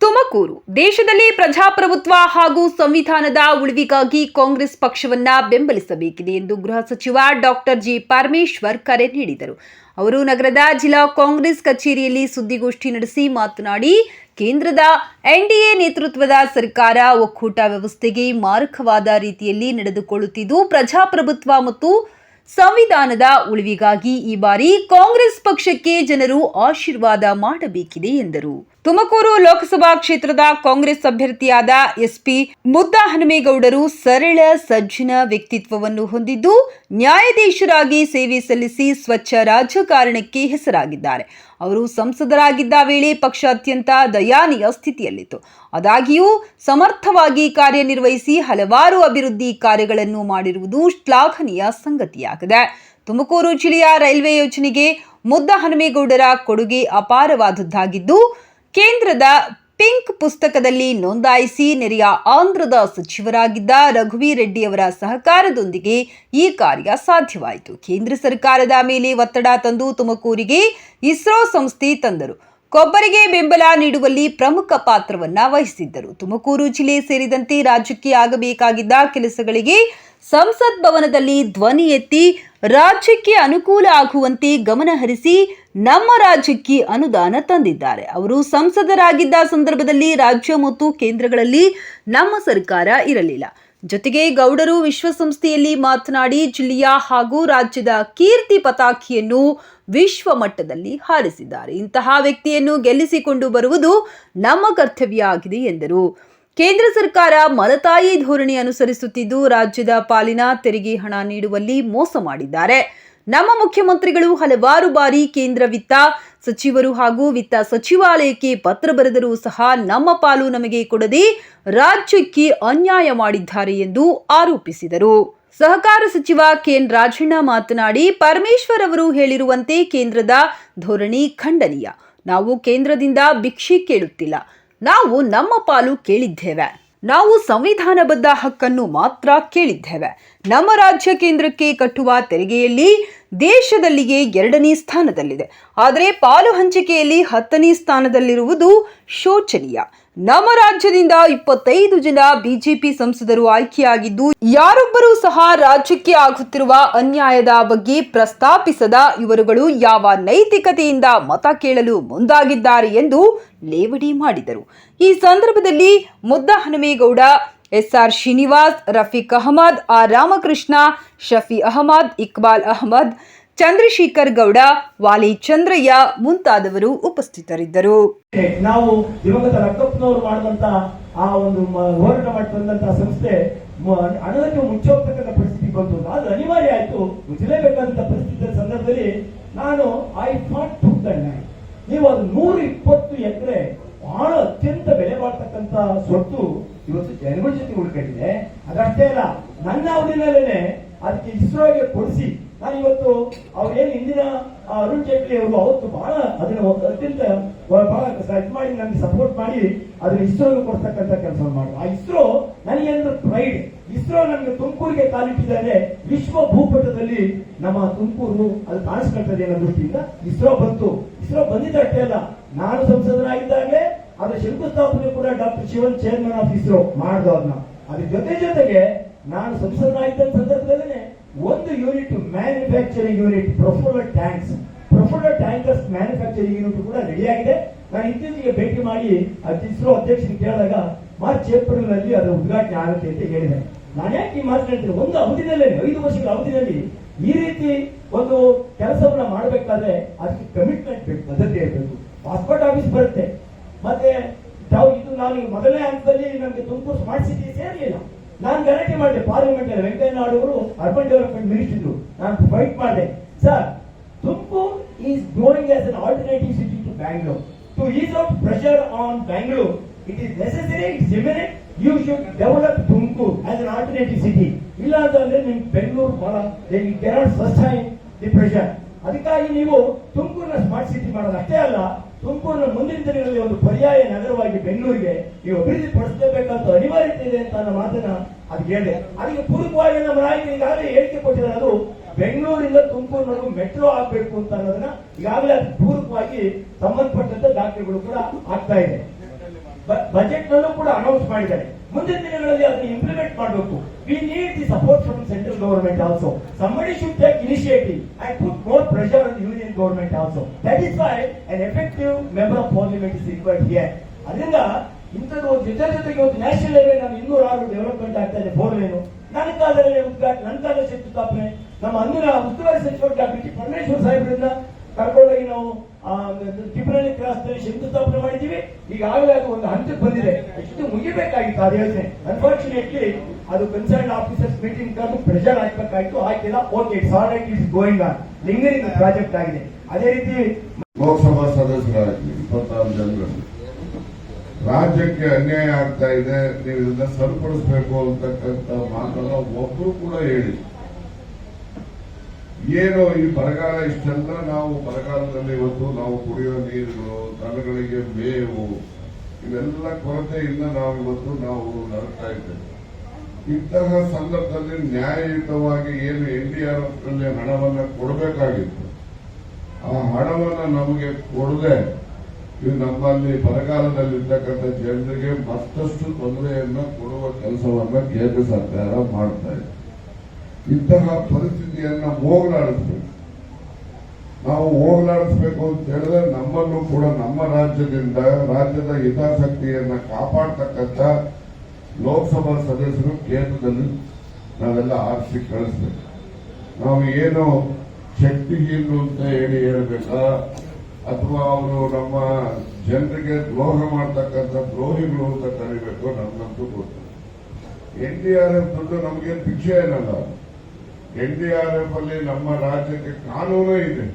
ತುಮಕೂರು. ದೇಶದಲ್ಲಿ ಪ್ರಜಾಪ್ರಭುತ್ವ ಹಾಗೂ ಸಂವಿಧಾನದ ಉಳಿವಿಗಾಗಿ ಕಾಂಗ್ರೆಸ್ ಪಕ್ಷವನ್ನ ಬೆಂಬಲಿಸಬೇಕಿದೆ ಎಂದು ಗೃಹ ಸಚಿವ ಡಾಕ್ಟರ್ ಜಿ ಪರಮೇಶ್ವರ್ ಕರೆ ನೀಡಿದರು. ಅವರು ನಗರದ ಜಿಲ್ಲಾ ಕಾಂಗ್ರೆಸ್ ಕಚೇರಿಯಲ್ಲಿ ಸುದ್ದಿಗೋಷ್ಠಿ ನಡೆಸಿ ಮಾತನಾಡಿ, ಕೇಂದ್ರದ ಎನ್ಡಿಎ ನೇತೃತ್ವದ ಸರ್ಕಾರ ಒಕ್ಕೂಟ ವ್ಯವಸ್ಥೆಗೆ ಮಾರಕವಾದ ರೀತಿಯಲ್ಲಿ ನಡೆದುಕೊಳ್ಳುತ್ತಿದ್ದು, ಪ್ರಜಾಪ್ರಭುತ್ವ ಮತ್ತು ಸಂವಿಧಾನದ ಉಳಿವಿಗಾಗಿ ಈ ಬಾರಿ ಕಾಂಗ್ರೆಸ್ ಪಕ್ಷಕ್ಕೆ ಜನರು ಆಶೀರ್ವಾದ ಮಾಡಬೇಕಿದೆ ಎಂದರು. ತುಮಕೂರು ಲೋಕಸಭಾ ಕ್ಷೇತ್ರದ ಕಾಂಗ್ರೆಸ್ ಅಭ್ಯರ್ಥಿಯಾದ ಎಸ್ಪಿ ಮುದ್ದಹನುಮೇಗೌಡರು ಸರಳ ಸಜ್ಜನ ವ್ಯಕ್ತಿತ್ವವನ್ನು ಹೊಂದಿದ್ದು, ನ್ಯಾಯಾಧೀಶರಾಗಿ ಸೇವೆ ಸಲ್ಲಿಸಿ ಸ್ವಚ್ಛ ರಾಜಕಾರಣಕ್ಕೆ ಹೆಸರಾಗಿದ್ದಾರೆ. ಅವರು ಸಂಸದರಾಗಿದ್ದ ವೇಳೆ ಪಕ್ಷ ಅತ್ಯಂತ ದಯಾನೀಯ ಸ್ಥಿತಿಯಲ್ಲಿತ್ತು. ಆದಾಗ್ಯೂ, ಸಮರ್ಥವಾಗಿ ಕಾರ್ಯನಿರ್ವಹಿಸಿ ಹಲವಾರು ಅಭಿವೃದ್ಧಿ ಕಾರ್ಯಗಳನ್ನು ಮಾಡಿರುವುದು ಶ್ಲಾಘನೀಯ ಸಂಗತಿಯಾಗಿದೆ. ತುಮಕೂರು ಜಿಲ್ಲೆಯ ರೈಲ್ವೆ ಯೋಜನೆಗೆ ಮುದ್ದ ಹನುಮೇಗೌಡರ ಕೊಡುಗೆ ಅಪಾರವಾದದ್ದಾಗಿದ್ದು ಕೇಂದ್ರದ ಪಿಂಕ್ ಪುಸ್ತಕದಲ್ಲಿ ನೋಂದಾಯಿಸಿ ನೆರೆಯ ಆಂಧ್ರದ ಸಚಿವರಾಗಿದ್ದ ರಘುವೀರ್ ರೆಡ್ಡಿಯವರ ಸಹಕಾರದೊಂದಿಗೆ ಈ ಕಾರ್ಯ ಸಾಧ್ಯವಾಯಿತು. ಕೇಂದ್ರ ಸರ್ಕಾರದ ಮೇಲೆ ಒತ್ತಡ ತಂದು ತುಮಕೂರಿಗೆ ಇಸ್ರೋ ಸಂಸ್ಥೆ ತಂದರು. ಕೊಬ್ಬರಿಗೆ ಬೆಂಬಲ ನೀಡುವಲ್ಲಿ ಪ್ರಮುಖ ಪಾತ್ರವನ್ನ ವಹಿಸಿದ್ದರು. ತುಮಕೂರು ಜಿಲ್ಲೆ ಸೇರಿದಂತೆ ರಾಜ್ಯಕ್ಕೆ ಆಗಬೇಕಾಗಿದ್ದ ಕೆಲಸಗಳಿಗೆ ಸಂಸತ್ ಭವನದಲ್ಲಿ ಧ್ವನಿ ಎತ್ತಿ ರಾಜ್ಯಕ್ಕೆ ಅನುಕೂಲ ಆಗುವಂತೆ ಗಮನಹರಿಸಿ ನಮ್ಮ ರಾಜ್ಯಕ್ಕೆ ಅನುದಾನ ತಂದಿದ್ದಾರೆ. ಅವರು ಸಂಸದರಾಗಿದ್ದ ಸಂದರ್ಭದಲ್ಲಿ ರಾಜ್ಯ ಮತ್ತು ಕೇಂದ್ರಗಳಲ್ಲಿ ನಮ್ಮ ಸರ್ಕಾರ ಇರಲಿಲ್ಲ. ಜೊತೆಗೆ ಗೌಡರು ವಿಶ್ವಸಂಸ್ಥೆಯಲ್ಲಿ ಮಾತನಾಡಿ ಜಿಲ್ಲೆಯ ಹಾಗೂ ರಾಜ್ಯದ ಕೀರ್ತಿ ಪತಾಕಿಯನ್ನು ವಿಶ್ವ ಮಟ್ಟದಲ್ಲಿ ಹಾರಿಸಿದ್ದಾರೆ. ಇಂತಹ ವ್ಯಕ್ತಿಯನ್ನು ಗೆಲ್ಲಿಸಿಕೊಂಡು ಬರುವುದು ನಮ್ಮ ಕರ್ತವ್ಯ ಆಗಿದೆ ಎಂದರು. ಕೇಂದ್ರ ಸರ್ಕಾರ ಮಲತಾಯಿ ಧೋರಣೆ ಅನುಸರಿಸುತ್ತಿದ್ದು ರಾಜ್ಯದ ಪಾಲಿನ ತೆರಿಗೆ ಹಣ ನೀಡುವಲ್ಲಿ ಮೋಸ ಮಾಡಿದ್ದಾರೆ. ನಮ್ಮ ಮುಖ್ಯಮಂತ್ರಿಗಳು ಹಲವಾರು ಬಾರಿ ಕೇಂದ್ರ ವಿತ್ತ ಸಚಿವರು ಹಾಗೂ ವಿತ್ತ ಸಚಿವಾಲಯಕ್ಕೆ ಪತ್ರ ಬರೆದರೂ ಸಹ ನಮ್ಮ ಪಾಲು ನಮಗೆ ಕೊಡದೆ ರಾಜ್ಯಕ್ಕೆ ಅನ್ಯಾಯ ಮಾಡಿದ್ದಾರೆ ಎಂದು ಆರೋಪಿಸಿದರು. ಸಹಕಾರ ಸಚಿವ ಕೆಎನ್ ರಾಜಣ್ಣ ಮಾತನಾಡಿ, ಪರಮೇಶ್ವರ್ ಅವರು ಹೇಳಿರುವಂತೆ ಕೇಂದ್ರದ ಧೋರಣೆ ಖಂಡನೀಯ. ನಾವು ಕೇಂದ್ರದಿಂದ ಭಿಕ್ಷೆ ಕೇಳುತ್ತಿಲ್ಲ. ನಾವು ನಮ್ಮ ಪಾಲು ಕೇಳಿದ್ದೇವೆ. ನಾವು ಸಂವಿಧಾನಬದ್ಧ ಹಕ್ಕನ್ನು ಮಾತ್ರ ಕೇಳಿದ್ದೇವೆ. ನಮ್ಮ ರಾಜ್ಯ ಕೇಂದ್ರಕ್ಕೆ ಕಟ್ಟುವ ತೆರಿಗೆಯಲ್ಲಿ ದೇಶದಲ್ಲಿಯೇ ಎರಡನೇ ಸ್ಥಾನದಲ್ಲಿದೆ. ಆದರೆ ಪಾಲು ಹಂಚಿಕೆಯಲ್ಲಿ ಹತ್ತನೇ ಸ್ಥಾನದಲ್ಲಿರುವುದು ಶೋಚನೀಯ. ನಮ್ಮ ರಾಜ್ಯದಿಂದ ಇಪ್ಪತ್ತೈದು ಜನ ಬಿಜೆಪಿ ಸಂಸದರು ಆಯ್ಕೆಯಾಗಿದ್ದು, ಯಾರೊಬ್ಬರೂ ಸಹ ರಾಜ್ಯಕ್ಕೆ ಆಗುತ್ತಿರುವ ಅನ್ಯಾಯದ ಬಗ್ಗೆ ಪ್ರಸ್ತಾಪಿಸದ ಇವರುಗಳು ಯಾವ ನೈತಿಕತೆಯಿಂದ ಮತ ಕೇಳಲು ಮುಂದಾಗಿದ್ದಾರೆ ಎಂದು ಲೇವಡಿ ಮಾಡಿದರು. ಈ ಸಂದರ್ಭದಲ್ಲಿ Mudda Hanumegowda S R Srinivas, Rafiq Ahmed, R Ramakrishna, Shafi Ahmed, Iqbal Ahmed Chandrashekar Gowda, Wali Chandraiah ಮುಂತಾದವರು ಉಪಸ್ಥಿತರಿದ್ದರು. ನಾವು ದಿವಂಗತ ರಕ್ತಪ್ಪನವರು ಮಾಡಿದಂತ ಆ ಒಂದು ಹೋರಾಟ ಮಾಡಿ ತಂದಂತ ಸಂಸ್ಥೆ ಹಣದಕ್ಕೆ ಮುಚ್ಚೋಗ್ತಕ್ಕಂಥ ಪರಿಸ್ಥಿತಿ ಬಂತು. ಅದು ಅನಿವಾರ್ಯ ಆಯ್ತು, ಮುಚ್ಚಲೇಬೇಕಾದಂತ ಪರಿಸ್ಥಿತಿ ಸಂದರ್ಭದಲ್ಲಿ ನಾನು ಐ ಫಾಟ್ ಟು ನೀವು ಅದು ನೂರ ಇಪ್ಪತ್ತು ಎಕರೆ ಬಹಳ ಅತ್ಯಂತ ಬೆಲೆ ಬಾಳ್ತಕ್ಕಂತ ಸ್ವತ್ತು ಇವತ್ತು ಜನಗಳ ಜೊತೆ ಉಳ್ಕೊಂಡಿದೆ ಅದಷ್ಟೇ ಅಲ್ಲ, ನನ್ನ ಅವಧಿನಲ್ಲೇನೆ ಅದಕ್ಕೆ ಇಸ್ರೋಗೆ ಕೊಡಿಸಿ ನಾನು ಇವತ್ತು ಅವ್ರೇನು ಹಿಂದಿನ ಆ, ಅರುಣ್ ಜೇಟ್ಲಿ ಅವರು ಅವತ್ತು ಬಹಳ ಅದನ್ನ ಅತ್ಯಂತ ಬಹಳ ಇದು ಮಾಡಿ ನನಗೆ ಸಪೋರ್ಟ್ ಮಾಡಿ ಅದನ್ನ ಇಸ್ರೋಗೆ ಕೊಡ್ತಕ್ಕಂಥ ಕೆಲಸ ಮಾಡಿ ಆ ಇಸ್ರೋ ನನಗೇನು ಪ್ರೈಡ್ ಇಸ್ರೋ ನಮಗೆ ತುಮಕೂರಿಗೆ ಕಾಲಿಟ್ಟಿದ್ದಾರೆ ವಿಶ್ವ ಭೂಪಟದಲ್ಲಿ ನಮ್ಮ ತುಮಕೂರು ಅದು ಕಾಣಿಸ್ಕೊಳ್ತದೆ ಅನ್ನೋ ದೃಷ್ಟಿಯಿಂದ ಇಸ್ರೋ ಬಂತು. ಇಸ್ರೋ ಬಂದಿದ್ದಷ್ಟೇ ಅಲ್ಲ ನಾನು ಸಂಸದನಾಗಿದ್ದಾಗಲೇ ಅದರ ಶಂಕುಸ್ಥಾಪನೆ ಕೂಡ doctor Sivan chairman of ISRO ಮಾಡ್ದೋ ಅದನ್ನ ಅದ್ರ ಜೊತೆ ಜೊತೆಗೆ ನಾನು ಸಂಸದನಾಗಿದ್ದ ಸಂದರ್ಭದಲ್ಲೇ ಒಂದು unit manufacturing unit propeller tanks propeller tankers manufacturing unit ಕೂಡ ರೆಡಿ ಆಗಿದೆ. ನಾನು ಇತ್ತೀಚೆಗೆ ಭೇಟಿ ಮಾಡಿ ಅದು ಇಸ್ರೋ ಅಧ್ಯಕ್ಷರಿಗೆ ಕೇಳಿದಾಗ ಮಾರ್ಚ್ ಏಪ್ರಿಲ್ನಲ್ಲಿ ಅದು ಉದ್ಘಾಟನೆ ಆಗುತ್ತೆ ಅಂತ ಹೇಳಿದೆ. ನಾನು ಯಾಕೆ ಈ ಮಾತು ಒಂದು ಅವಧಿನಲ್ಲಿ, ಐದು ವರ್ಷಗಳ ಅವಧಿಯಲ್ಲಿ ಈ ರೀತಿ ಒಂದು ಕೆಲಸವನ್ನ ಮಾಡಬೇಕಾದ್ರೆ ಅದಕ್ಕೆ ಕಮಿಟ್ಮೆಂಟ್ ಬೇಕು, ಬದ್ಧತೆ ಇರಬೇಕು. ಪಾಸ್ಪೋರ್ಟ್ ಆಫೀಸ್ ಬರುತ್ತೆ. ಮತ್ತೆ ತಾವು ಇದು ನಾನು ಮೊದಲನೇ ಹಂತದಲ್ಲಿ ನನಗೆ ತುಮಕೂರು ಸ್ಮಾರ್ಟ್ ಸಿಟಿ ಸೇರಲಿಲ್ಲ. ನಾನು ಗಲಾಟೆ ಮಾಡಿದೆ. ಪಾರ್ಲಿಮೆಂಟ್ ಅಲ್ಲಿ ವೆಂಕಯ್ಯ ನಾಯ್ಡು ಅವರು ಅರ್ಬನ್ ಡೆವಲಪ್ಮೆಂಟ್ ಮಿನಿಸ್ಟರ್ ನಾನು ಫೈಟ್ ಮಾಡಿದೆ. Sir, Tumakuru is growing as an alternative city to Bangalore. To ease out pressure on Bangalore it is necessary it's imminent you should develop Tumakuru as an alternative city ಇಲ್ಲ ಅಂತಂದ್ರೆ ನಿಮ್ ಬೆಂಗಳೂರು ಬಹಳ cannot sustain the pressure ಅದಕ್ಕಾಗಿ ನೀವು ತುಮಕೂರ್ನ smart city ಮಾಡೋದು ಅಷ್ಟೇ ಅಲ್ಲ ತುಮಕೂರಿನ ಮುಂದಿನ ದಿನಗಳಲ್ಲಿ ಒಂದು ಪರ್ಯಾಯ ನಗರವಾಗಿ ಬೆಂಗಳೂರಿಗೆ ಈ ಅಭಿವೃದ್ಧಿ ಪಡಿಸಲೇಬೇಕಂತ ಅನಿವಾರ್ಯತೆ ಇದೆ ಅಂತ ಅನ್ನೋ ಮಾತನ್ನ ಅದು ಹೇಳಿದೆ. ಅದಕ್ಕೆ ಪೂರ್ವವಾಗಿ ನಮ್ಮ ನಾಯಕರು ಈಗಾಗಲೇ ಹೇಳಿಕೆ ಕೊಟ್ಟಿದ್ದಾರೆ. ಅದು ಬೆಂಗಳೂರಿಂದ ತುಮಕೂರಿನವರೆಗೂ ಮೆಟ್ರೋ ಆಗ್ಬೇಕು ಅಂತ ಅನ್ನೋದನ್ನ ಈಗಾಗಲೇ ಪೂರಕವಾಗಿ ಸಂಬಂಧಪಟ್ಟಂತ ದಾಖಲೆಗಳು ಕೂಡ ಆಗ್ತಾ ಇದೆ. ಬಜೆಟ್ ನಲ್ಲೂ ಕೂಡ ಅನೌನ್ಸ್ ಮಾಡಿದ್ದಾರೆ. ಮುಂದಿನ ದಿನಗಳಲ್ಲಿ ಅದನ್ನು ಇಂಪ್ಲಿಮೆಂಟ್ ಮಾಡಬೇಕು. We need the support from central government also somebody should take initiative and put more pressure on the union government also. That is why an effective member of parliament is required here. ಅದರಿಂದ ಇಂಥದ್ದು ಒಂದು ಜೊತೆ ಜೊತೆಗೆ ಒಂದು national highway ನಾವು ಇನ್ನೂರ ಆರು development ಆಗ್ತಾ ಇದೆ ಫೋರ್ ಲೇನು ನನ್ನ ಕಾಲದಲ್ಲಿ ಉದ್ಘಾಟನೆ ನನ್ನ ಕಾಲದಲ್ಲಿ ಸ್ಥಾಪನೆ. ನಮ್ಮ ಅಂದಿನ ಉಸ್ತುವಾರಿ ಸಚಿವರು ಡಾಕ್ಟರ್ ಪರಮೇಶ್ವರ್ ಸಾಹೇಬರಿಂದ ಕರ್ಕೊಂಡೋಗಿ ನಾವು ಆ, ಕ್ರಾಸ್ನಲ್ಲಿ ಕ್ರಾಸ್ನಲ್ಲಿ ಶಂಕುಸ್ಥಾಪನೆ ಮಾಡಿದ್ದೀವಿ. ಈಗಾಗಲೇ ಅದು ಒಂದು ಹಂತಕ್ಕೆ ಬಂದಿದೆ. ಎಷ್ಟು ಮುಗಿಬೇಕಾಗಿತ್ತು ಆ ಯೋಜನೆ ಅನ್ಫಾರ್ಚುನೇಟ್ಲಿ ಅದು ಕನ್ಸರ್ನ್ ಆಫೀಸರ್ಸ್ ಮೀಟಿಂಗ್ ಕರೆದು ಪ್ರೆಷರ್ ಹಾಕಬೇಕಾಯ್ತು. ಹಾಕಿಲ್ಲ. Okay it's all right is going on lingering project ಆಗಿದೆ. ಅದೇ ರೀತಿ ಲೋಕಸಭಾ ಸದಸ್ಯರಾಗಿ ಇಪ್ಪತ್ತಾರು ಜನರು. ರಾಜ್ಯಕ್ಕೆ ಅನ್ಯಾಯ ಆಗ್ತಾ ಇದೆ. ನೀವು ಇದನ್ನ ಸರಿಪಡಿಸಬೇಕು ಅಂತಕ್ಕಂಥ ಮಾತನ್ನ ಒಬ್ಬರು ಕೂಡ ಹೇಳಿ ಏನು ಈ ಬರಗಾಲ ಇಷ್ಟೆಲ್ಲ ನಾವು ಬರಗಾಲದಲ್ಲಿ ಇವತ್ತು ನಾವು ಕುಡಿಯೋ ನೀರುಗಳು ದನಗಳಿಗೆ ಮೇವು, ಇವೆಲ್ಲ ಕೊರತೆಯಿಂದ ನಾವು ಇವತ್ತು ನಾವು ನರಳ್ತಾ ಇದ್ದೇವೆ. ಇಂತಹ ಸಂದರ್ಭದಲ್ಲಿ ನ್ಯಾಯಯುತವಾಗಿ ಏನು ಎನ್ ಡಿ ಆರ್ ಎಫ್ ಹಣವನ್ನ ಕೊಡಬೇಕಾಗಿತ್ತು. ಆ ಹಣವನ್ನು ನಮಗೆ ಕೊಡದೆ ಇದು ನಮ್ಮಲ್ಲಿ ಬರಗಾಲದಲ್ಲಿರ್ತಕ್ಕಂಥ ಜನರಿಗೆ ಮತ್ತಷ್ಟು ತೊಂದರೆಯನ್ನ ಕೊಡುವ ಕೆಲಸವನ್ನು ಕೇಂದ್ರ ಸರ್ಕಾರ ಮಾಡ್ತಾ ಇದೆ. ಇಂತಹ ಪರಿಸ್ಥಿತಿಯನ್ನ ಹೋಗಲಾಡಿಸ್ಬೇಕು. ನಾವು ಹೋಗಲಾಡಿಸ್ಬೇಕು ಅಂತ ಹೇಳಿದ್ರೆ ನಮ್ಮಲ್ಲೂ ಕೂಡ ನಮ್ಮ ರಾಜ್ಯದಿಂದ, ರಾಜ್ಯದ ಹಿತಾಸಕ್ತಿಯನ್ನ ಕಾಪಾಡ್ತಕ್ಕಂಥ ಲೋಕಸಭಾ ಸದಸ್ಯರು ಕೇಂದ್ರದಲ್ಲಿ ನಾವೆಲ್ಲ ಆರಿಸಿ ಕಳಿಸ್ಬೇಕು. ನಾವು ಏನು ಶಕ್ತಿಹೀನರು ಅಂತ ಹೇಳಿ ಹೇಳಬೇಕಾ? ಅಥವಾ ಅವರು ನಮ್ಮ ಜನರಿಗೆ ದ್ರೋಹ ಮಾಡ್ತಕ್ಕಂಥ ದ್ರೋಹಿಗಳು ಅಂತ ಕರಿಬೇಕು ನಮ್ಗಂತೂ ಗೊತ್ತು. ಎನ್ ಡಿ ಆರ್ ಎಫ್ ದುಡ್ಡು ನಮಗೇನು ಭಿಕ್ಷೆ ಏನಲ್ಲ. ಎನ್ ಡಿ ಆರ್ ಎಫ್ ಅಲ್ಲಿ ನಮ್ಮ ರಾಜ್ಯಕ್ಕೆ ಕಾನೂನು ಇದೆ.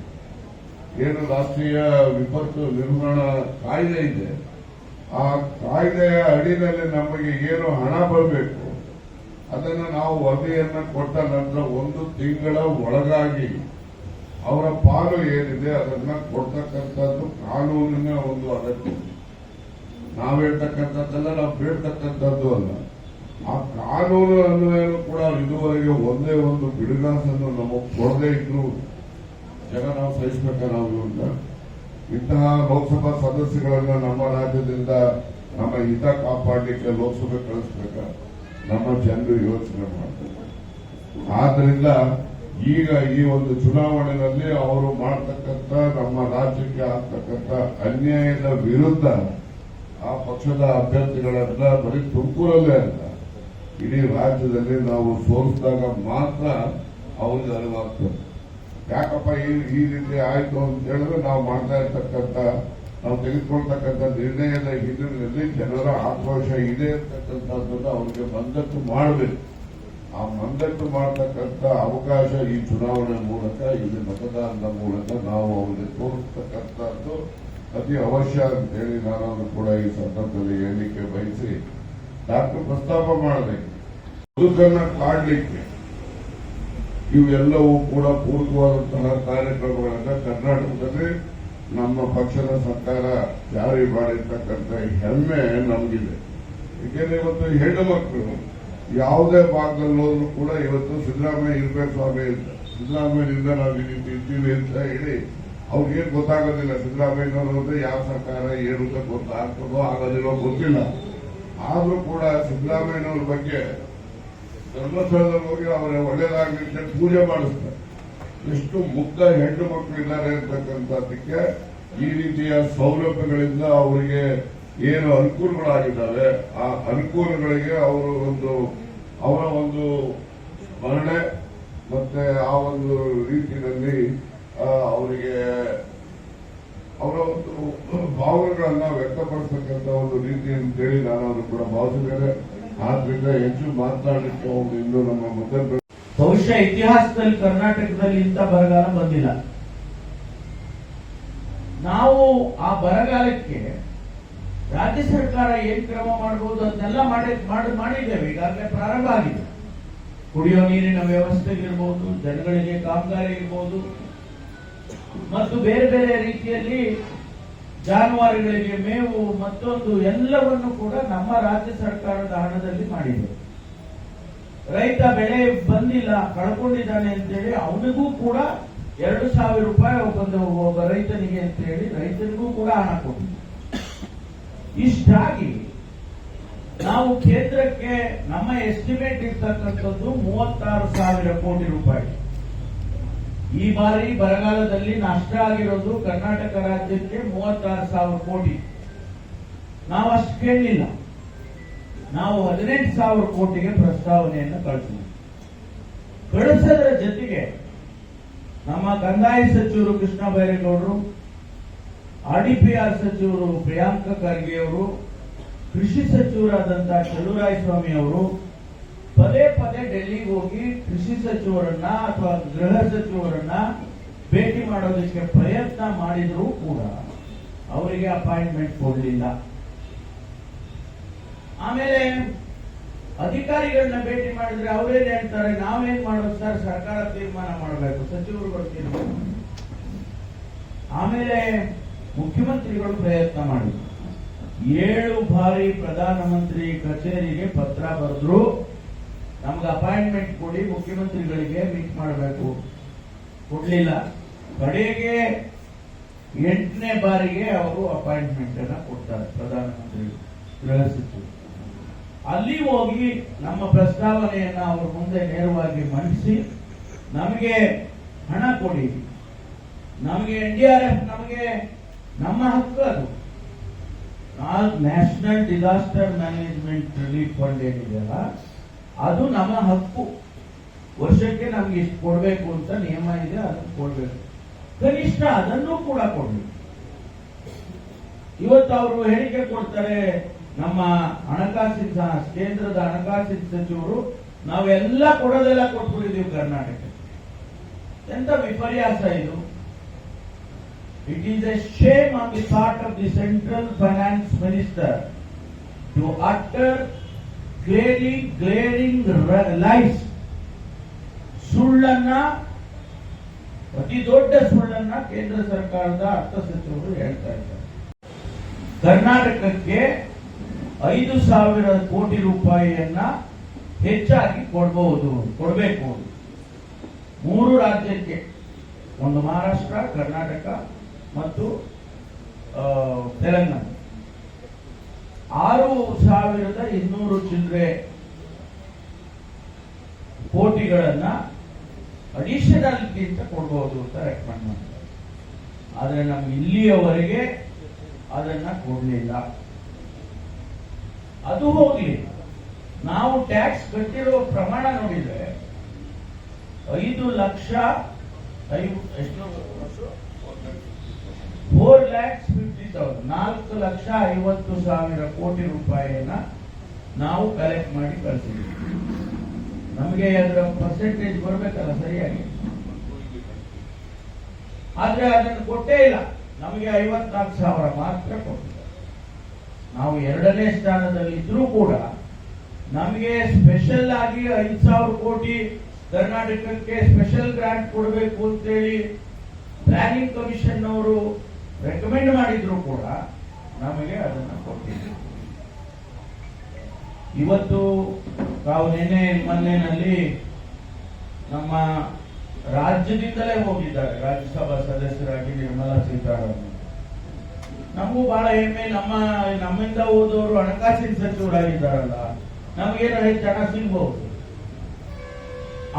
ಏನು ರಾಷ್ಟ್ರೀಯ ವಿಪತ್ತು ನಿರ್ವಹಣಾ ಕಾಯ್ದೆ ಇದೆ. ಆ ಕಾಯ್ದೆಯ ಅಡಿನಲ್ಲಿ ನಮಗೆ ಏನು ಹಣ ಬರಬೇಕು? ಅದನ್ನು ನಾವು ವರದಿಯನ್ನು ಕೊಟ್ಟ ನಂತರ ಒಂದು ತಿಂಗಳ ಒಳಗಾಗಿ ಅವರ ಪಾಲು ಏನಿದೆ ಅದನ್ನ ಕೊಡ್ತಕ್ಕಂಥದ್ದು ಕಾನೂನಿನ ಒಂದು ಅಗತ್ಯ. ನಾವು ಹೇಳ್ತಕ್ಕಂಥದ್ದಲ್ಲ, ನಾವು ಬೇಡ್ತಕ್ಕಂಥದ್ದು ಅಲ್ಲ. ಆ ಕಾನೂನು ಅನ್ವಯನೂ ಕೂಡ ಇದುವರೆಗೆ ಒಂದೇ ಒಂದು ಬಿಡುಗಾಸನ್ನು ನಮಗೆ ಕೊಡದೇ ಇದ್ರು ಜನ ನಾವು ಸಹಿಸ್ಬೇಕ ನಾವು ಇಂತಹ ಲೋಕಸಭಾ ಸದಸ್ಯಗಳನ್ನ ನಮ್ಮ ರಾಜ್ಯದಿಂದ ನಮ್ಮ ಹಿತ ಕಾಪಾಡಲಿಕ್ಕೆ ಲೋಕಸಭೆ ಕಳಿಸ್ಬೇಕ? ನಮ್ಮ ಜನರು ಯೋಚನೆ ಮಾಡ್ತಾರೆ. ಆದ್ರಿಂದ ಈಗ ಈ ಒಂದು ಚುನಾವಣೆಯಲ್ಲಿ ಅವರು ಮಾಡತಕ್ಕಂತ ನಮ್ಮ ರಾಜ್ಯಕ್ಕೆ ಆಗ್ತಕ್ಕಂಥ ಅನ್ಯಾಯದ ವಿರುದ್ಧ ಆ ಪಕ್ಷದ ಅಭ್ಯರ್ಥಿಗಳನ್ನ ಬರೀ ತುಮಕೂರಲ್ಲೇ ಅಲ್ಲ ಇಡೀ ರಾಜ್ಯದಲ್ಲಿ ನಾವು ಸೋಲಿಸಿದಾಗ ಮಾತ್ರ ಅವ್ರಿಗೆ ಅರಿವಾಗ್ತದೆ. ಯಾಕಪ್ಪ ಈ ಈ ರೀತಿ ಆಯ್ತು ಅಂತ ಹೇಳಿದ್ರೆ ನಾವು ಮಾಡ್ತಾ ಇರ್ತಕ್ಕಂಥ, ನಾವು ತೆಗೆದುಕೊಳ್ತಕ್ಕಂಥ ನಿರ್ಣಯದ ಹಿನ್ನೆಲೆಯಲ್ಲಿ ಜನರ ಆಕ್ರೋಶ ಇದೆ ಅಂತಕ್ಕಂಥದ್ದನ್ನು ಅವರಿಗೆ ಮಂದಟ್ಟು ಮಾಡಬೇಕು. ಆ ಮಂದಟ್ಟು ಮಾಡತಕ್ಕಂಥ ಅವಕಾಶ ಈ ಚುನಾವಣೆ ಮೂಲಕ ಇಲ್ಲಿ ಮತದಾನದ ಮೂಲಕ ನಾವು ಅವರಿಗೆ ತೋರಿಸ್ತಕ್ಕಂಥದ್ದು ಅತಿ ಅವಶ್ಯ ಅಂತ ಹೇಳಿ ನಾನು ಕೂಡ ಈ ಸಂದರ್ಭದಲ್ಲಿ ಹೇಳಲಿಕ್ಕೆ ಬಯಸಿ ಡಾಕ್ಟರ್ ಪ್ರಸ್ತಾಪ ಮಾಡಬೇಕು. ಬದುಕನ್ನ ಕಾಡ್ಲಿಕ್ಕೆ. ಇವೆಲ್ಲವೂ ಕೂಡ ಪೂರಕವಾದಂತಹ ಕಾರ್ಯಕ್ರಮಗಳನ್ನು ಕರ್ನಾಟಕದಲ್ಲಿ ನಮ್ಮ ಪಕ್ಷದ ಸರ್ಕಾರ ಜಾರಿ ಮಾಡಿರ್ತಕ್ಕಂಥ ಹೆಮ್ಮೆ ನಮಗಿದೆ. ಏಕೆಂದ್ರೆ ಇವತ್ತು ಹೆಣ್ಣು ಮಕ್ಕಳು ಯಾವುದೇ ಭಾಗದಲ್ಲಿ ಹೋದ್ರು ಕೂಡ ಇವತ್ತು ಸಿದ್ದರಾಮಯ್ಯ ಇರಬೇಕು ಸ್ವಾಮಿ ಅಂತ. ಸಿದ್ದರಾಮಯ್ಯನಿಂದ ನಾವು ಈ ರೀತಿ ಅಂತ ಹೇಳಿ ಅವ್ರಿಗೇನು ಗೊತ್ತಾಗೋದಿಲ್ಲ ಸಿದ್ದರಾಮಯ್ಯನವರು ಯಾವ ಸರ್ಕಾರ ಏನು ಅಂತ ಗೊತ್ತಾಗ್ತದೋ ಆಗೋದಿಲ್ಲ ಗೊತ್ತಿಲ್ಲ. ಆದ್ರೂ ಕೂಡ ಸಿದ್ದರಾಮಯ್ಯನವ್ರ ಬಗ್ಗೆ ಧರ್ಮಸ್ಥಳದಲ್ಲಿ ಹೋಗಿ ಅವರ ಒಳ್ಳೇದಾಗಲಿ ಅಂತ ಪೂಜೆ ಮಾಡಿಸ್ತಾರೆ. ಎಷ್ಟು ಮುಗ್ಧ ಹೆಣ್ಣು ಮಕ್ಕಳು ಇದ್ದಾರೆ ಅಂತಕ್ಕಂಥದ್ದಕ್ಕೆ ಈ ರೀತಿಯ ಸೌಲಭ್ಯಗಳಿಂದ ಅವರಿಗೆ ಏನು ಅನುಕೂಲಗಳಾಗಿದ್ದಾವೆ, ಆ ಅನುಕೂಲಗಳಿಗೆ ಅವರು ಒಂದು, ಅವರ ಒಂದು ಸ್ಮರಣೆ ಮತ್ತೆ ಆ ಒಂದು ರೀತಿಯಲ್ಲಿ ಅವರಿಗೆ ಅವರ ಒಂದು ಭಾವನೆಗಳನ್ನ ವ್ಯಕ್ತಪಡಿಸತಕ್ಕಂಥ ಒಂದು ರೀತಿ ಅಂತೇಳಿ ನಾನು ಅವರು ಕೂಡ ಭಾವಿಸಿದ್ದೇನೆ. ಆದ್ರಿಂದ ಹೆಚ್ಚು ಮಾತನಾಡಲಿಕ್ಕೆ ಒಂದು ಇಂದು ನಮ್ಮ ಮೊದಲ ಬಹುಶಃ ಇತಿಹಾಸದಲ್ಲಿ ಕರ್ನಾಟಕದಲ್ಲಿ ಇಂಥ ಬರಗಾಲ ಬಂದಿಲ್ಲ. ನಾವು ಆ ಬರಗಾಲಕ್ಕೆ ರಾಜ್ಯ ಸರ್ಕಾರ ಏನ್ ಕ್ರಮ ಮಾಡಬಹುದು ಅದನ್ನೆಲ್ಲ ಮಾಡಿ- ಮಾಡಿದ್ದೇವೆ, ಈಗಾಗಲೇ ಪ್ರಾರಂಭ ಆಗಿದೆ. ಕುಡಿಯೋ ನೀರಿನ ವ್ಯವಸ್ಥೆ ಇರಬಹುದು ಜನಗಳಿಗೆ ಕಾಮಗಾರಿ ಇರಬಹುದು ಮತ್ತು ಬೇರೆ ಬೇರೆ ರೀತಿಯಲ್ಲಿ ಜಾನುವಾರುಗಳಿಗೆ ಮೇವು ಮತ್ತೊಂದು ಎಲ್ಲವನ್ನು ಕೂಡ ನಮ್ಮ ರಾಜ್ಯ ಸರ್ಕಾರದ ಹಣದಲ್ಲಿ ಮಾಡಿದೆ ರೈತ ಬೆಳೆ ಬಂದಿಲ್ಲ, ಕಳ್ಕೊಂಡಿದ್ದಾನೆ ಅಂತೇಳಿ ಅವನಿಗೂ ಕೂಡ ಎರಡು ಸಾವಿರ ರೂಪಾಯಿ ಒಂದು ಒಬ್ಬ ರೈತನಿಗೆ ಅಂತ ಹೇಳಿ ರೈತನಿಗೂ ಕೂಡ ಹಣ ಕೊಟ್ಟಿದೆ ಇಷ್ಟಾಗಿ ನಾವು ಕೇಂದ್ರಕ್ಕೆ ನಮ್ಮ ಎಸ್ಟಿಮೇಟ್ ಇರ್ತಕ್ಕಂಥದ್ದು ಮೂವತ್ತಾರು ಸಾವಿರ ಕೋಟಿ ರೂಪಾಯಿ. ಈ ಬಾರಿ ಬರಗಾಲದಲ್ಲಿ ನಷ್ಟ ಆಗಿರೋದು ಕರ್ನಾಟಕ ರಾಜ್ಯಕ್ಕೆ ಮೂವತ್ತಾರು ಸಾವಿರ ಕೋಟಿ. ನಾವು ಅಷ್ಟು ಕೇಳಲಿಲ್ಲ. ನಾವು ಹದಿನೆಂಟು ಸಾವಿರ ಕೋಟಿಗೆ ಪ್ರಸ್ತಾವನೆಯನ್ನು ಕಳಿಸಿದ್ವಿ. ಕಳಿಸೋದ್ರ ಜೊತೆಗೆ ನಮ್ಮ ಕಂದಾಯ ಸಚಿವರು ಕೃಷ್ಣ ಬೈರೇಗೌಡರು ಆರ್ಡಿಪಿಆರ್ ಸಚಿವರು ಪ್ರಿಯಾಂಕ ಖರ್ಗೆ ಅವರು, ಕೃಷಿ ಸಚಿವರಾದಂತಹ ಚಲುರಾಯಸ್ವಾಮಿ ಅವರು ಪದೇ ಪದೇ ಡೆಲ್ಲಿಗೆ ಹೋಗಿ ಕೃಷಿ ಸಚಿವರನ್ನ ಅಥವಾ ಗೃಹ ಸಚಿವರನ್ನ ಭೇಟಿ ಮಾಡೋದಕ್ಕೆ ಪ್ರಯತ್ನ ಮಾಡಿದ್ರು ಕೂಡ ಅವರಿಗೆ ಅಪಾಯಿಂಟ್ಮೆಂಟ್ ಕೊಡಲಿಲ್ಲ. ಆಮೇಲೆ ಅಧಿಕಾರಿಗಳನ್ನ ಭೇಟಿ ಮಾಡಿದ್ರೆ ಅವರೇನ್ ಹೇಳ್ತಾರೆ? ನಾವೇನ್ ಮಾಡೋದು ಸರ್? ಸರ್ಕಾರ ತೀರ್ಮಾನ ಮಾಡಬೇಕು ಸಚಿವರುಗಳು ತೀರ್ಮಾನ ಆಮೇಲೆ ಮುಖ್ಯಮಂತ್ರಿಗಳು ಪ್ರಯತ್ನ ಮಾಡಿದ್ರು. ಏಳು ಬಾರಿ ಪ್ರಧಾನಮಂತ್ರಿ ಕಚೇರಿಗೆ ಪತ್ರ ಬರೆದ್ರು. ನಮ್ಗೆ ಅಪಾಯಿಂಟ್ಮೆಂಟ್ ಕೊಡಿ, ಮುಖ್ಯಮಂತ್ರಿಗಳಿಗೆ ಮೀಟ್ ಮಾಡಬೇಕು. ಕೊಡ್ಲಿಲ್ಲ. ಕಡೆಗೆ ಎಂಟನೇ ಬಾರಿಗೆ ಅವರು ಅಪಾಯಿಂಟ್ಮೆಂಟ್ ಅನ್ನ ಕೊಡ್ತಾರೆ, ಪ್ರಧಾನಮಂತ್ರಿ ಗೃಹ ಸಚಿವರು ಅಲ್ಲಿ ಹೋಗಿ ನಮ್ಮ ಪ್ರಸ್ತಾವನೆಯನ್ನ ಅವ್ರ ಮುಂದೆ ನೇರವಾಗಿ ಮಂಡಿಸಿ ನಮಗೆ ಹಣ ಕೊಡಿ. ನಮಗೆ ಎನ್ ಡಿ ಆರ್ ಎಫ್ ನಮಗೆ ನಮ್ಮ ಹಕ್ಕು ಅದು. National disaster management relief fund ಏನಿದೆಯಲ್ಲ ಅದು ನಮ್ಮ ಹಕ್ಕು. ವರ್ಷಕ್ಕೆ ನಮ್ಗೆ ಇಷ್ಟು ಕೊಡಬೇಕು ಅಂತ ನಿಯಮ ಇದೆ, ಅದನ್ನು ಕೊಡಬೇಕು. ಕನಿಷ್ಠ ಅದನ್ನು ಕೂಡ ಕೊಡ್ಬೇಕು. ಇವತ್ತು ಅವರು ಹೇಳಿಕೆ ಕೊಡ್ತಾರೆ, ನಮ್ಮ ಹಣಕಾಸಿನ ಕೇಂದ್ರದ ಹಣಕಾಸಿನ ಸಚಿವರು, ನಾವೆಲ್ಲ ಕೊಡೋದೆಲ್ಲ ಕೊಟ್ಬಿಟ್ಟಿದೀವಿ ಕರ್ನಾಟಕಕ್ಕೆ. ಎಂತ ವಿಪರ್ಯಾಸ ಇದು? It is a shame on the part of the central finance minister to utter glaring glaring lie ಸುಳ್ಳನ್ನ, ಅತಿ ದೊಡ್ಡ ಸುಳ್ಳನ್ನ ಕೇಂದ್ರ ಸರ್ಕಾರದ ಅರ್ಥ ಸಚಿವರು ಹೇಳ್ತಾ ಇದ್ದಾರೆ. ಕರ್ನಾಟಕಕ್ಕೆ ಐದು ಸಾವಿರ ಕೋಟಿ ರೂಪಾಯಿಯನ್ನ ಹೆಚ್ಚಾಗಿ ಕೊಡಬಹುದು ಕೊಡಬೇಕು. ಮೂರು ರಾಜ್ಯಕ್ಕೆ, ಒಂದು ಮಹಾರಾಷ್ಟ್ರ, ಕರ್ನಾಟಕ ಮತ್ತು ತೆಲಂಗಾಣ. ಆರು ಸಾವಿರದ ಇನ್ನೂರು ಚಿಲ್ಲರೆ ಕೋಟಿಗಳನ್ನ ಅಡಿಷನಲ್ ಅಂತ ಕೊಡಬಹುದು ಅಂತ ರೆಕಮೆಂಡ್ ಮಾಡ್ತಾರೆ. ಆದ್ರೆ ನಮ್ಗೆ ಇಲ್ಲಿಯವರೆಗೆ ಅದನ್ನ ಕೊಡಲಿಲ್ಲ. ಅದು ಹೋಗ್ಲಿ. ನಾವು ಟ್ಯಾಕ್ಸ್ ಕಟ್ಟಿರೋ ಪ್ರಮಾಣ ನೋಡಿದ್ರೆ ಐದು ಲಕ್ಷ ಐದು ಎಷ್ಟು? ಫೋರ್ ಲ್ಯಾಕ್ಸ್ ನಾಲ್ಕು ಲಕ್ಷ ಐವತ್ತು ಸಾವಿರ ಕೋಟಿ ರೂಪಾಯಿಯನ್ನ ನಾವು ಕಲೆಕ್ಟ್ ಮಾಡಿ ಕಳಿಸಿದ್ವಿ. ನಮಗೆ ಅದರ ಪರ್ಸೆಂಟೇಜ್ ಬರಬೇಕಲ್ಲ ಸರಿಯಾಗಿ? ಆದ್ರೆ ಅದನ್ನು ಕೊಟ್ಟೇ ಇಲ್ಲ. ನಮಗೆ ಐವತ್ನಾಲ್ಕು ಸಾವಿರ ಮಾತ್ರ ಕೊಟ್ಟಿದ್ದಾರೆ ನಾವು ಎರಡನೇ ಸ್ಥಾನದಲ್ಲಿ ಇದ್ರೂ ಕೂಡ ನಮಗೆ ಸ್ಪೆಷಲ್ ಆಗಿ ಐದು ಸಾವಿರ ಕೋಟಿ ಕರ್ನಾಟಕಕ್ಕೆ ಸ್ಪೆಷಲ್ ಗ್ರಾಂಟ್ ಕೊಡಬೇಕು ಅಂತೇಳಿ ಪ್ಲಾನಿಂಗ್ ಕಮಿಷನ್ ಅವರು ರೆಕಮೆಂಡ್ ಮಾಡಿದ್ರು ಕೂಡ ನಮಗೆ ಅದನ್ನ ಕೊಟ್ಟಿದ್ರು. ಇವತ್ತು ತಾವು ನಿನ್ನೆ ಮೊನ್ನೆನಲ್ಲಿ ನಮ್ಮ ರಾಜ್ಯದಿಂದಲೇ ಹೋಗಿದ್ದಾರೆ ರಾಜ್ಯಸಭಾ ಸದಸ್ಯರಾಗಿ ನಿರ್ಮಲಾ ಸೀತಾರಾಮನ್. ನಮಗೂ ಬಹಳ ಹೆಮ್ಮೆ, ನಮ್ಮ, ನಮ್ಮಿಂದ ಹೋದವರು ಹಣಕಾಸಿನ ಸಚಿವರಾಗಿದ್ದಾರಲ್ಲ, ನಮಗೇನೋ ಹೆಚ್ಚು ಹಣ ಸಿಗ್ಬಹುದು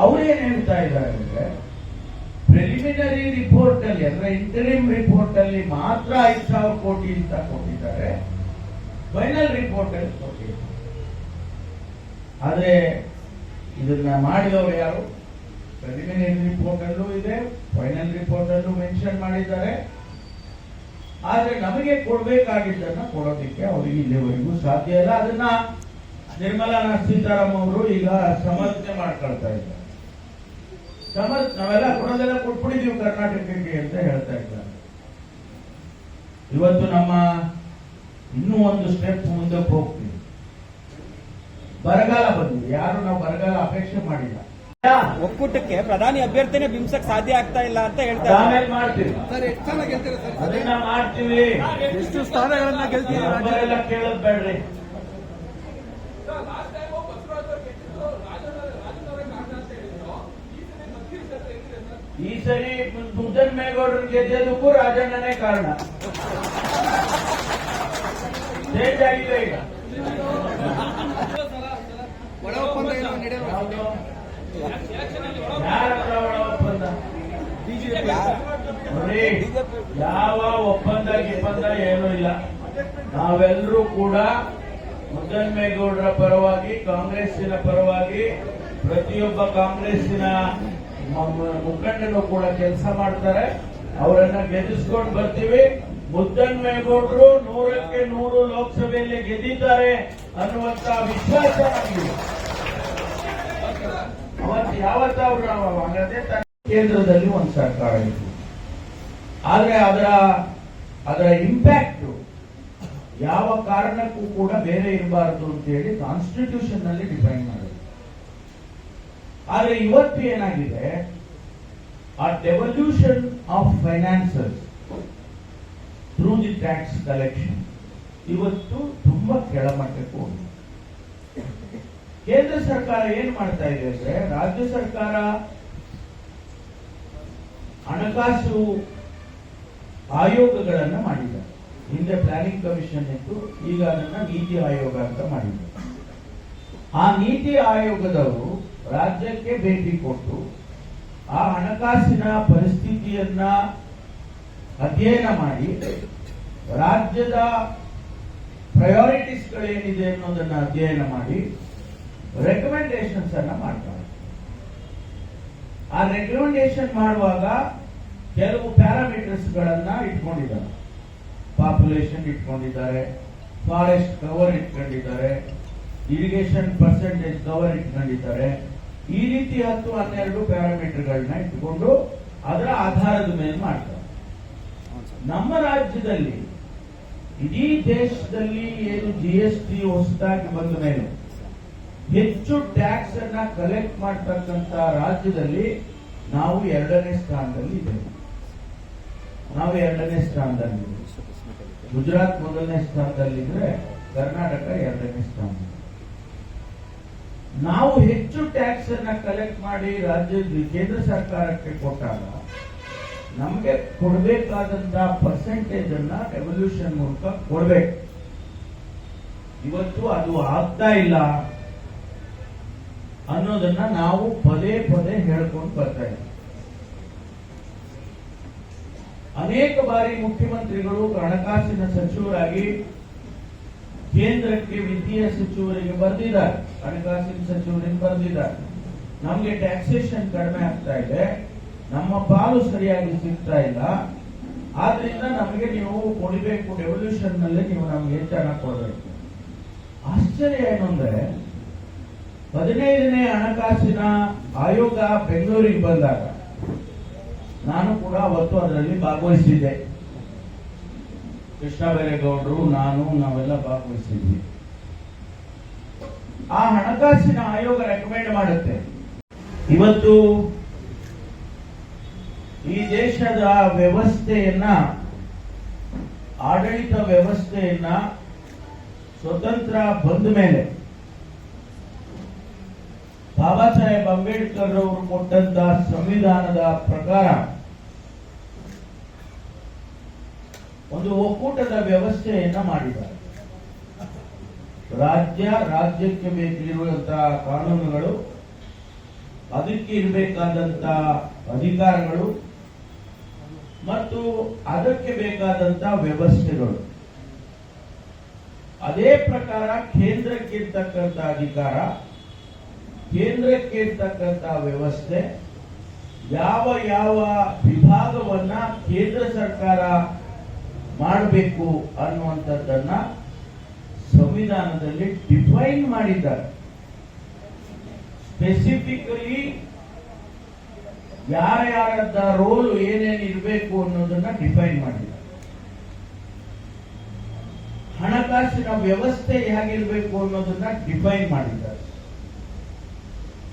ಅವ್ರೇನ್ ಹೇಳ್ತಾ ಇದ್ದಾರೆ ಅಂದ್ರೆ ಪ್ರಿಲಿಮಿನರಿ ರಿಪೋರ್ಟ್ ಅಲ್ಲಿ, ಅಂದ್ರೆ ಇಂಟರಿಮ್ ರಿಪೋರ್ಟ್ ಅಲ್ಲಿ ಮಾತ್ರ ಐದು ಸಾವಿರ ಕೋಟಿ ಅಂತ ಕೊಟ್ಟಿದ್ದಾರೆ. ಫೈನಲ್ ರಿಪೋರ್ಟ್ ಅಲ್ಲಿ ಕೊಟ್ಟಿದ್ದಾರೆ. ಆದ್ರೆ ಇದನ್ನ ಮಾಡಿದವರು ಯಾರು? ಪ್ರಿಲಿಮಿನರಿ ರಿಪೋರ್ಟ್ ಅಲ್ಲೂ ಇದೆ ಫೈನಲ್ ರಿಪೋರ್ಟ್ ಅಲ್ಲೂ ಮೆನ್ಷನ್ ಮಾಡಿದ್ದಾರೆ. ಆದ್ರೆ ನಮಗೆ ಕೊಡಬೇಕಾಗಿದ್ದನ್ನ ಕೊಡೋದಿಕ್ಕೆ ಅವರಿಗೆ ಇಲ್ಲಿವರೆಗೂ ಸಾಧ್ಯ ಇಲ್ಲ. ಅದನ್ನ ನಿರ್ಮಲಾ ಸೀತಾರಾಮ್ ಅವರು ಈಗ ಸಮರ್ಥನೆ ಮಾಡ್ಕೊಳ್ತಾ ಇದ್ದಾರೆ. ಸಮರ್ಥ ನಾವೆಲ್ಲ ಕೊಡೋದೆಲ್ಲ ಕೊಟ್ಬಿಟ್ಟಿದೀವಿ ಕರ್ನಾಟಕಕ್ಕೆ ಅಂತ ಹೇಳ್ತಾ ಇದ್ದಾರೆ. ಇವತ್ತು ನಮ್ಮ ಇನ್ನೂ ಒಂದು ಸ್ಟೆಪ್ ಮುಂದಕ್ಕೆ ಹೋಗ್ತೀವಿ. ಬರಗಾಲ ಬಂದಿದೆ. ಯಾರು ನಾವು ಬರಗಾಲ ಅಪೇಕ್ಷೆ ಮಾಡಿಲ್ಲ. ಒಕ್ಕೂಟಕ್ಕೆ ಪ್ರಧಾನಿ ಅಭ್ಯರ್ಥಿನೇ ಬಿಂಬಸಕ್ ಸಾಧ್ಯ ಆಗ್ತಾ ಇಲ್ಲ ಅಂತ ಹೇಳ್ತಾ ಇದ್ದಾರೆ. ಆಮೇಲೆ ಮಾಡ್ತೀವಿ. ಅದನ್ನ ಮಾಡ್ತೀವಿ. ಎಷ್ಟು ಸ್ಥಾನಗಳನ್ನ ಗೆಲ್ತೀವಿ ಕೇಳೋದ್ ಬೇಡ್ರಿ. ಈ ಸರಿ ಮುದ್ದನ್ ಮೇಗೌಡರು ಗೆದ್ದದಕ್ಕೂ ರಾಜಣ್ಣನೇ ಕಾರಣ. ಚೇಂಜ್ ಆಗಿಲ್ಲ ಈಗ ಯಾವ ಒಪ್ಪಂದ ಗಿಪ್ಪಂದ ಏನೂ ಇಲ್ಲ. ನಾವೆಲ್ಲರೂ ಕೂಡ ಮುದ್ದನ್ಮೇಗೌಡರ ಪರವಾಗಿ, ಕಾಂಗ್ರೆಸ್ಸಿನ ಪರವಾಗಿ, ಪ್ರತಿಯೊಬ್ಬ ಕಾಂಗ್ರೆಸ್ಸಿನ ಮುಖಂಡರು ಕೂಡ ಕೆಲಸ ಮಾಡ್ತಾರೆ. ಅವರನ್ನ ಗೆಲ್ಲಿಸ್ಕೊಂಡು ಬರ್ತೀವಿ. ಮುದ್ದನ್ಮೇಗೌಡರು ನೂರಕ್ಕೆ ನೂರು ಲೋಕಸಭೆಯಲ್ಲಿ ಗೆದ್ದಿದ್ದಾರೆ ಅನ್ನುವಂತ ವಿಶ್ವಾಸ ನಮಗಿದೆ. ಅವತ್ತು ಯಾವತ್ತ ಅವರು ಕೇಂದ್ರದಲ್ಲಿ ಒಂದು ಸರ್ಕಾರ ಇತ್ತು. ಆದ್ರೆ ಅದರ ಅದರ ಇಂಪ್ಯಾಕ್ಟ್ ಯಾವ ಕಾರಣಕ್ಕೂ ಕೂಡ ಬೇರೆ ಇರಬಾರದು ಅಂತ ಹೇಳಿ ಕಾನ್ಸ್ಟಿಟ್ಯೂಷನ್ನಲ್ಲಿ ಡಿಫೈನ್ ಮಾಡಿದೆ ಆದ್ರೆ ಇವತ್ತು ಏನಾಗಿದೆ? ಆ devolution of finances through the tax collection ಇವತ್ತು ತುಂಬಾ ಕೆಳಮಟ್ಟಕ್ಕೆ ಹೋಗಿದೆ. ಕೇಂದ್ರ ಸರ್ಕಾರ ಏನ್ ಮಾಡ್ತಾ ಇದೆ ಅಂದ್ರೆ, ರಾಜ್ಯ ಸರ್ಕಾರ ಹಣಕಾಸು ಆಯೋಗಗಳನ್ನ ಮಾಡಿದ್ದಾರೆ ಹಿಂದೆ ಪ್ಲಾನಿಂಗ್ ಕಮಿಷನ್ ಇತ್ತು, ಈಗ ಅದನ್ನ ನೀತಿ ಆಯೋಗ ಅಂತ ಮಾಡಿದ್ದಾರೆ. ಆ ನೀತಿ ಆಯೋಗದವರು ರಾಜ್ಯಕ್ಕೆ ಭೇಟಿ ಕೊಟ್ಟು ಆ ಹಣಕಾಸಿನ ಪರಿಸ್ಥಿತಿಯನ್ನ ಅಧ್ಯಯನ ಮಾಡಿ ರಾಜ್ಯದ ಪ್ರಯಾರಿಟೀಸ್ಗಳೇನಿದೆ ಅನ್ನೋದನ್ನ ಅಧ್ಯಯನ ಮಾಡಿ ರೆಕಮೆಂಡೇಶನ್ಸ್ ಅನ್ನ ಮಾಡ್ತಾರೆ ಆ ರೆಕಮೆಂಡೇಶನ್ ಮಾಡುವಾಗ ಕೆಲವು ಪ್ಯಾರಾಮೀಟರ್ಸ್ ಗಳನ್ನ ಇಟ್ಕೊಂಡಿದ್ದಾರೆ. ಪಾಪ್ಯುಲೇಷನ್ ಇಟ್ಕೊಂಡಿದ್ದಾರೆ ಫಾರೆಸ್ಟ್ ಕವರ್ ಇಟ್ಕೊಂಡಿದ್ದಾರೆ ಇರಿಗೇಷನ್ ಪರ್ಸೆಂಟೇಜ್ ಕವರ್ ಇಟ್ಕೊಂಡಿದ್ದಾರೆ. ಈ ರೀತಿ ಹತ್ತು ಹನ್ನೆರಡು ಪ್ಯಾರಾಮೀಟರ್ಗಳನ್ನ ಇಟ್ಕೊಂಡು ಅದರ ಆಧಾರದ ಮೇಲೆ ಮಾಡ್ತಾರೆ. ನಮ್ಮ ರಾಜ್ಯದಲ್ಲಿ ಇಡೀ ದೇಶದಲ್ಲಿ ಏನು ಜಿ ಎಸ್ ಟಿ ಹೊಸದಾಗಿ ಬಂದ ಮೇಲೆ ಹೆಚ್ಚು ಟ್ಯಾಕ್ಸ್ ಅನ್ನ ಕಲೆಕ್ಟ್ ಮಾಡ್ತಕ್ಕಂತ ರಾಜ್ಯದಲ್ಲಿ ನಾವು ಎರಡನೇ ಸ್ಥಾನದಲ್ಲಿ ಇದ್ದೇವೆ. ನಾವು ಎರಡನೇ ಸ್ಥಾನದಲ್ಲಿ ಗುಜರಾತ್ ಮೊದಲನೇ ಸ್ಥಾನದಲ್ಲಿದ್ರೆ ಕರ್ನಾಟಕ ಎರಡನೇ ಸ್ಥಾನ ನಾವು ಹೆಚ್ಚು ಟ್ಯಾಕ್ಸ್ ಅನ್ನ ಕಲೆಕ್ಟ್ ಮಾಡಿ ರಾಜ್ಯ ಕೇಂದ್ರ ಸರ್ಕಾರಕ್ಕೆ ಕೊಟ್ಟಾಗ ನಮಗೆ ಕೊಡಬೇಕಾದಂತ ಪರ್ಸೆಂಟೇಜ್ ಅನ್ನ ರೆವಲ್ಯೂಷನ್ ಮೂಲಕ ಕೊಡಬೇಕು. ಇವತ್ತು ಅದು ಆಗ್ತಾ ಇಲ್ಲ ಅನ್ನೋದನ್ನ ನಾವು ಪದೇ ಪದೇ ಹೇಳ್ಕೊಂಡು ಬರ್ತಾ ಇದ್ದೀವಿ. ಅನೇಕ ಬಾರಿ ಮುಖ್ಯಮಂತ್ರಿಗಳು ಹಣಕಾಸಿನ ಸಚಿವರಾಗಿ ಕೇಂದ್ರಕ್ಕೆ ವಿತ್ತೀಯ ಸಚಿವರಿಗೆ ಬರೆದಿದ್ದಾರೆ. ಹಣಕಾಸಿನ ಸಚಿವರಿಗೆ ಬರೆದಿದ್ದಾರೆ. ನಮಗೆ ಟ್ಯಾಕ್ಸೇಷನ್ ಕಡಿಮೆ ಆಗ್ತಾ ಇದೆ. ನಮ್ಮ ಪಾಲು ಸರಿಯಾಗಿ ಸಿಗ್ತಾ ಇಲ್ಲ. ಆದ್ರಿಂದ ನಮಗೆ ನೀವು ಕೊಡಬೇಕು ರೆವಲ್ಯೂಷನ್ನಲ್ಲಿ ನೀವು ನಮ್ಗೆ ಹೆಚ್ಚಾನ ಕೊಡಬೇಕು. ಆಶ್ಚರ್ಯ ಏನಂದ್ರೆ, ಹದಿನೈದನೇ ಹಣಕಾಸಿನ ಆಯೋಗ ಬೆಂಗಳೂರಿಗೆ ಬಂದಾಗ ನಾನು ಕೂಡ ಅವತ್ತು ಅದರಲ್ಲಿ ಭಾಗವಹಿಸಿದ್ದೆ. ಕೃಷ್ಣ ಬೈರೇಗೌಡರು ನಾನು, ನಾವೆಲ್ಲ ಭಾಗವಹಿಸಿದ್ವಿ. ಆ ಹಣಕಾಸಿನ ಆಯೋಗ ರೆಕಮೆಂಡ್ ಮಾಡುತ್ತೆ. ಇವತ್ತು ಈ ದೇಶದ ವ್ಯವಸ್ಥೆಯನ್ನ, ಆಡಳಿತ ವ್ಯವಸ್ಥೆಯನ್ನ ಸ್ವತಂತ್ರ ಬಂದ ಮೇಲೆ ಬಾಬಾ ಸಾಹೇಬ್ ಅಂಬೇಡ್ಕರ್ ಅವರು ಕೊಟ್ಟಂತ ಸಂವಿಧಾನದ ಪ್ರಕಾರ ಒಂದು ಒಕ್ಕೂಟದ ವ್ಯವಸ್ಥೆಯನ್ನ ಮಾಡಿದ್ದಾರೆ. ರಾಜ್ಯ ರಾಜ್ಯಕ್ಕೆ ಬೇಕಿರುವಂತಹ ಕಾನೂನುಗಳು, ಅದಕ್ಕೆ ಇರಬೇಕಾದಂತ ಅಧಿಕಾರಗಳು ಮತ್ತು ಅದಕ್ಕೆ ಬೇಕಾದಂತ ವ್ಯವಸ್ಥೆಗಳು. ಅದೇ ಪ್ರಕಾರ ಕೇಂದ್ರಕ್ಕೆ ಇರ್ತಕ್ಕಂಥ ಅಧಿಕಾರ, ಕೇಂದ್ರಕ್ಕೆ ಇರ್ತಕ್ಕಂಥ ವ್ಯವಸ್ಥೆ, ಯಾವ ಯಾವ ವಿಭಾಗವನ್ನ ಕೇಂದ್ರ ಸರ್ಕಾರ ಮಾಡಬೇಕು ಅನ್ನುವಂಥದ್ದನ್ನ ಸಂವಿಧಾನದಲ್ಲಿ ಡಿಫೈನ್ ಮಾಡಿದ್ದಾರೆ. ಸ್ಪೆಸಿಫಿಕಲಿ ಯಾರ ಯಾರದ ರೋಲ್ ಏನೇನು ಇರಬೇಕು ಅನ್ನೋದನ್ನ ಡಿಫೈನ್ ಮಾಡಿದ್ದಾರೆ. ಹಣಕಾಸಿನ ವ್ಯವಸ್ಥೆ ಹೇಗಿರಬೇಕು ಅನ್ನೋದನ್ನ ಡಿಫೈನ್ ಮಾಡಿದ್ದಾರೆ.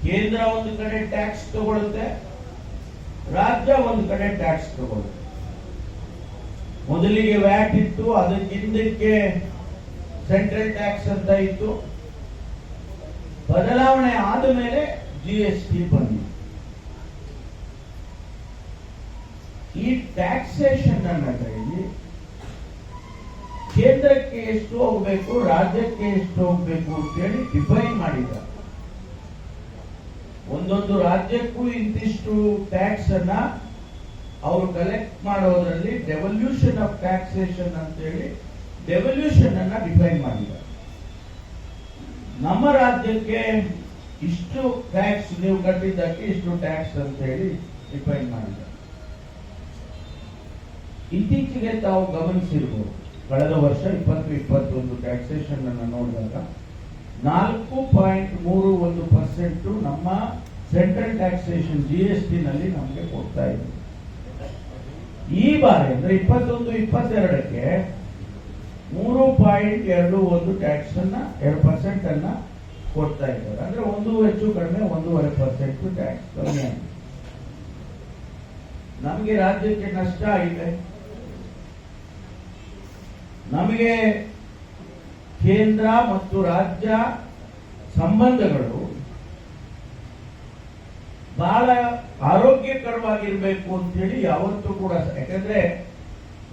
ಕೇಂದ್ರ ಒಂದು ಕಡೆ ಟ್ಯಾಕ್ಸ್ ತಗೊಳುತ್ತೆ, ರಾಜ್ಯ ಒಂದು ಕಡೆ ಟ್ಯಾಕ್ಸ್ ತಗೊಳುತ್ತೆ. ಮೊದಲಿಗೆ ವ್ಯಾಟ್ ಇತ್ತು ಅದಕ್ಕಿಂದಕ್ಕೆ ಸೆಂಟ್ರಲ್ ಟ್ಯಾಕ್ಸ್ ಅಂತ ಇತ್ತು. ಬದಲಾವಣೆ ಆದ ಮೇಲೆ ಜಿ ಎಸ್ ಟಿ ಬಂದಿತ್ತು ಈ ಟ್ಯಾಕ್ಸೇಷನ್ ಅನ್ನೋದ್ರಲ್ಲಿ ಕೇಂದ್ರಕ್ಕೆ ಎಷ್ಟು ಹೋಗ್ಬೇಕು, ರಾಜ್ಯಕ್ಕೆ ಎಷ್ಟು ಹೋಗ್ಬೇಕು ಅಂತೇಳಿ ಡಿಫೈನ್ ಮಾಡಿದ್ದಾರೆ. ಒಂದೊಂದು ರಾಜ್ಯಕ್ಕೂ ಇಂತಿಷ್ಟು ಟ್ಯಾಕ್ಸ್ ಅನ್ನ ಅವರು ಕಲೆಕ್ಟ್ ಮಾಡೋದ್ರಲ್ಲಿ ಡೆವಲ್ಯೂಷನ್ ಆಫ್ ಟ್ಯಾಕ್ಸೇಷನ್ ಅಂತೇಳಿ ಡೆವಲ್ಯೂಷನ್ ಅನ್ನ ಡಿಫೈನ್ ಮಾಡಿದ್ದಾರೆ. ನಮ್ಮ ರಾಜ್ಯಕ್ಕೆ ಇಷ್ಟು ಟ್ಯಾಕ್ಸ್ ನೀವು ಕಟ್ಟಿದ್ದಕ್ಕೆ ಇಷ್ಟು ಟ್ಯಾಕ್ಸ್ ಅಂತ ಹೇಳಿ ಡಿಫೈನ್ ಮಾಡಿದ್ದಾರೆ. ಇತ್ತೀಚೆಗೆ ತಾವು ಗಮನಿಸಿರ್ಬೋದು, ಕಳೆದ ವರ್ಷ ಇಪ್ಪತ್ತು ಇಪ್ಪತ್ತೊಂದು ಟ್ಯಾಕ್ಸೇಷನ್ ಅನ್ನು ನೋಡಿದಾಗ ನಾಲ್ಕು ಪಾಯಿಂಟ್ ಮೂರು ಒಂದು ಪರ್ಸೆಂಟ್ ನಮ್ಮ central taxation G S T ನಲ್ಲಿ ನಮಗೆ ಕೊಡ್ತಾ ಇದೆ ಈ ಬಾರಿ ಅಂದ್ರೆ ಇಪ್ಪತ್ತೊಂದು, ಇಪ್ಪತ್ತೆರಡಕ್ಕೆ ಮೂರು ಪಾಯಿಂಟ್ ಎರಡು ಒಂದು ಟ್ಯಾಕ್ಸ್ ಅನ್ನ ಎರಡು ಪರ್ಸೆಂಟ್ ಅನ್ನ ಕೊಡ್ತಾ ಇದ್ದಾರೆ. ಅಂದ್ರೆ ಒಂದು ಹೆಚ್ಚು ಕಡಿಮೆ ಒಂದೂವರೆ ಪರ್ಸೆಂಟ್ ಟ್ಯಾಕ್ಸ್ ಕಮ್ಮಿ ಆಗಿದೆ. ನಮಗೆ ರಾಜ್ಯಕ್ಕೆ ನಷ್ಟ ಆಗಿದೆ. ನಮಗೆ ಕೇಂದ್ರ ಮತ್ತು ರಾಜ್ಯ ಸಂಬಂಧಗಳು ಬಹಳ ಆರೋಗ್ಯಕರವಾಗಿರ್ಬೇಕು ಅಂತೇಳಿ ಯಾವತ್ತೂ ಕೂಡ, ಯಾಕಂದ್ರೆ